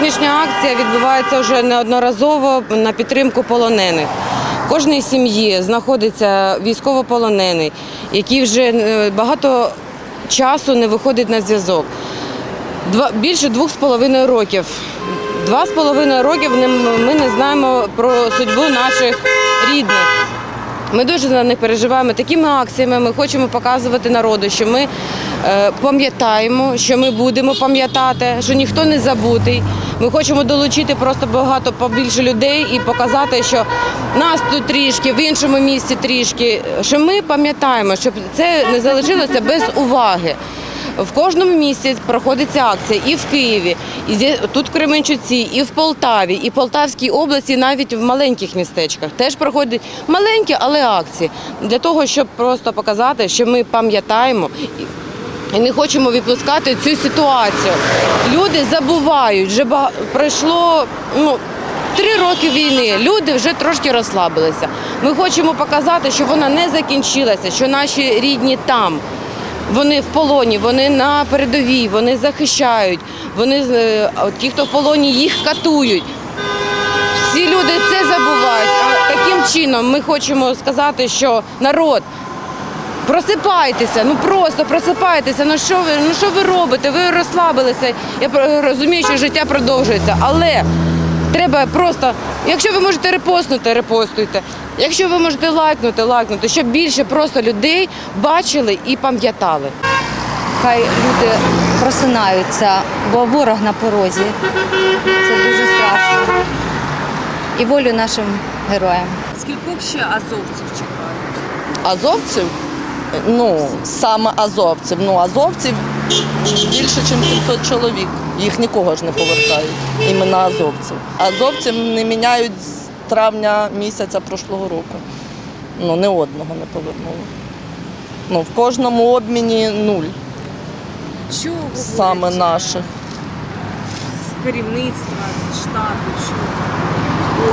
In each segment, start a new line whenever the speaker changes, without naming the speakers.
Сьогоднішня акція відбувається вже неодноразово на підтримку полонених. Кожній сім'ї знаходиться військовополонений, який вже е, багато часу не виходить на зв'язок. Два, більше двох з половиною років. Два з половиною років ми не знаємо про судьбу наших рідних. Ми дуже за них переживаємо. Такими акціями ми хочемо показувати народу, що ми е, пам'ятаємо, що ми будемо пам'ятати, що ніхто не забутий. Ми хочемо долучити просто багато побільше людей і показати, що нас тут трішки, в іншому місці трішки, що ми пам'ятаємо, щоб це не залишилося без уваги. В кожному місті проходиться акція і в Києві, і тут в Кременчуці, і в Полтаві, і в Полтавській області, навіть в маленьких містечках теж проходять маленькі, але акції для того, щоб просто показати, що ми пам'ятаємо. і- не хочемо відпускати цю ситуацію. Люди забувають, вже ба- пройшло ну, три роки війни. Люди вже трошки розслабилися. Ми хочемо показати, що вона не закінчилася, що наші рідні там. Вони в полоні, вони на передовій, вони захищають. Вони е, ті, хто в полоні, їх катують. Всі люди це забувають. А таким чином ми хочемо сказати, що народ. Просипайтеся, ну просто просипайтеся. Ну що ви, ну що ви робите? Ви розслабилися. Я розумію, що життя продовжується, але треба просто, якщо ви можете репостнути, репостуйте. Якщо ви можете лайкнути, лайкнути, щоб більше просто людей бачили і пам'ятали.
Хай люди просинаються, бо ворог на порозі. Це дуже страшно. І волю нашим героям.
Скількох ще азовців чекають?
Азовців, ну саме азовців, ну азовців більше, ніж 500 чоловік. Їх нікого ж не повертають. Іменно азовців. Азовців не міняють з травня місяця прошлого року. Ну, ні одного не повернули. Ну, в кожному обміні нуль
Що
саме наших.
з керівництва, з штабу? Що?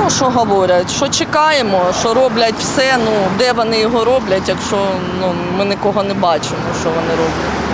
Ну, що говорять, що чекаємо, що роблять все, ну де вони його роблять, якщо ну, ми нікого не бачимо, що вони роблять.